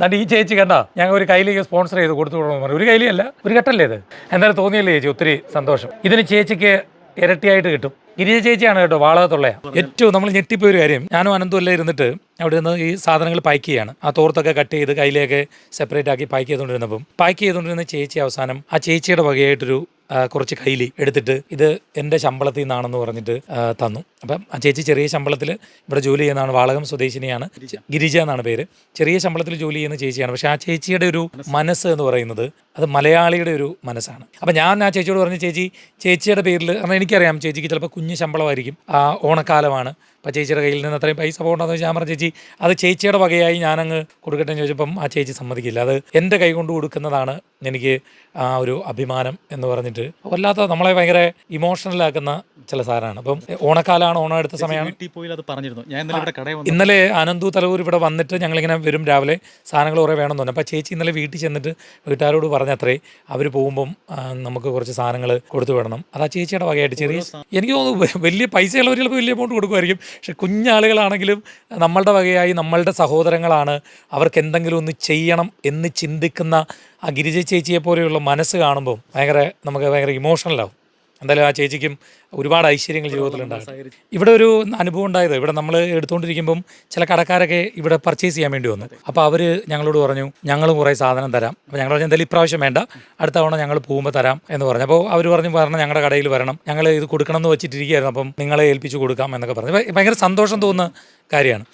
എന്നിട്ട് ഈ ചേച്ചി കണ്ട ഞങ്ങൾ ഒരു കയ്യിലേക്ക് സ്പോൺസർ ചെയ്ത് കൊടുത്തു വിടണമെന്ന് പറഞ്ഞു. ഒരു കയ്യിലല്ല ഒരു ഘട്ടമല്ലേ ഇത്? എന്തായാലും തോന്നിയല്ലേ ചേച്ചി ഒത്തിരി സന്തോഷം. ഇതിന് ചേച്ചിക്ക് ഇരട്ടിയായിട്ട് കിട്ടും. ഗിരിജ ചേച്ചിയാണ് കേട്ടോ വാളകത്തുള്ള ഏറ്റവും നമ്മൾ ഞെട്ടിപ്പോയ ഒരു കാര്യം. ഞാനും അനന്തുമല്ലേ ഇരുന്നിട്ട് അവിടെ നിന്ന് ഈ സാധനങ്ങൾ പാക്ക് ചെയ്യാണ്. ആ തോർത്തൊക്കെ കട്ട് ചെയ്ത് കയ്യിലേക്ക് സെപ്പറേറ്റ് ആക്കി പാക്ക് ചെയ്തുകൊണ്ടിരുന്നപ്പം പാക്ക് ചെയ്തുകൊണ്ടിരുന്ന ചേച്ചി അവസാനം ആ ചേച്ചിയുടെ വകയായിട്ടൊരു കുറച്ച് കയ്യിൽ എടുത്തിട്ട് ഇത് എന്റെ ശമ്പളത്തിൽ നിന്നാണെന്ന് പറഞ്ഞിട്ട് തന്നു. അപ്പം ആ ചേച്ചി ചെറിയ ശമ്പളത്തിൽ ഇവിടെ ജോലി ചെയ്യുന്നതാണ് വാളകം സ്വദേശിനിയാണ്. ഗിരിജ. എന്നാണ് പേര്. ചെറിയ ശമ്പളത്തിൽ ജോലി ചെയ്യുന്ന ചേച്ചിയാണ്. പക്ഷേ ആ ചേച്ചിയുടെ ഒരു മനസ്സ് എന്ന് പറയുന്നത് അത് മലയാളിയുടെ ഒരു മനസ്സാണ്. അപ്പം ഞാൻ ആ ചേച്ചിയോട് പറഞ്ഞു ചേച്ചി ചേച്ചിയുടെ പേരിൽ കാരണം എനിക്കറിയാം ചേച്ചിക്ക് ചിലപ്പോൾ കുഞ്ഞ് ശമ്പളമായിരിക്കും. ആ ഓണക്കാലമാണ്. അപ്പോൾ ചേച്ചിയുടെ കയ്യിൽ നിന്ന് അത്രയും പൈസ പോകണ്ടെന്ന് വെച്ചാൽ ഞാൻ പറഞ്ഞു ചേച്ചി അത് ചേച്ചിയുടെ വകയായി ഞാനങ്ങ് കൊടുക്കട്ടെ എന്ന് ചോദിച്ചപ്പം ആ ചേച്ചി സമ്മതിക്കില്ല. അത് എന്റെ കൈ കൊണ്ട് കൊടുക്കുന്നതാണ് എനിക്ക് ആ ഒരു അഭിമാനം എന്ന് പറഞ്ഞിട്ട്. വല്ലാത്ത നമ്മളെ ഭയങ്കര ഇമോഷണലാക്കുന്ന ചില സാധനമാണ്. അപ്പം ഓണക്കാലമാണ് ഓണം എടുത്ത സമയമാണ് വീട്ടിൽ പോയി അത് പറഞ്ഞിരുന്നു. ഞാൻ ഇന്നലെ ഇവിടെ കടയിൽ വന്നു. ഇന്നലെ അനന്തു തലവൂർ ഇവിടെ വന്നിട്ട് ഞങ്ങളിങ്ങനെ വരും രാവിലെ. സാധനങ്ങൾ കുറേ വേണമെന്ന് പറഞ്ഞു അപ്പോൾ ചേച്ചി ഇന്നലെ വീട്ടിൽ ചെന്നിട്ട് വീട്ടുകാരോട് പറഞ്ഞത്രേ അവർ പോകുമ്പം നമുക്ക് കുറച്ച് സാധനങ്ങൾ കൊടുത്തു വിടണം. അത് ആ ചേച്ചിയുടെ വകയായിട്ട് ചെറിയ എനിക്ക് തോന്നുന്നു വലിയ പൈസയുള്ളവർ ചിലപ്പോൾ വലിയ എമൗണ്ട് കൊടുക്കുമായിരിക്കും. പക്ഷെ കുഞ്ഞാളുകളാണെങ്കിലും നമ്മളുടെ വകയായി നമ്മളുടെ സഹോദരങ്ങളാണ്. അവർക്ക് എന്തെങ്കിലും ഒന്ന് ചെയ്യണം എന്ന് ചിന്തിക്കുന്ന ആ ഗിരിജ ചേച്ചിയെ പോലെയുള്ള മനസ്സ് കാണുമ്പോൾ ഭയങ്കര നമുക്ക് ഭയങ്കര ഇമോഷണലാവും എന്തായാലും ആ ചേച്ചിക്കും ഒരുപാട് ഐശ്വര്യങ്ങൾ ജീവിതത്തിലുണ്ടാകും ഇവിടെ ഒരു അനുഭവം ഉണ്ടായത് ഇവിടെ നമ്മൾ എടുത്തുകൊണ്ടിരിക്കുമ്പം ചില കടക്കാരൊക്കെ ഇവിടെ പർച്ചേസ് ചെയ്യാൻ വേണ്ടി വന്നു. അപ്പോൾ അവർ ഞങ്ങളോട് പറഞ്ഞു ഞങ്ങൾ കുറേ സാധനം തരാം. അപ്പോൾ ഞങ്ങൾ പറഞ്ഞു എന്തായാലും ഇപ്രാവശ്യം വേണ്ട. അടുത്ത തവണ ഞങ്ങൾ പോകുമ്പോൾ തരാം. എന്ന് പറഞ്ഞു. അപ്പോൾ അവർ പറഞ്ഞു പറഞ്ഞാൽ ഞങ്ങളുടെ കടയിൽ വരണം. ഞങ്ങൾ ഇത് കൊടുക്കണം എന്ന് വെച്ചിട്ടിരിക്കുകയായിരുന്നു. അപ്പം നിങ്ങളെ ഏൽപ്പിച്ച് കൊടുക്കാം എന്നൊക്കെ പറഞ്ഞു. ഭയ- ഭയങ്കര സന്തോഷം തോന്നുന്ന കാര്യമാണ്.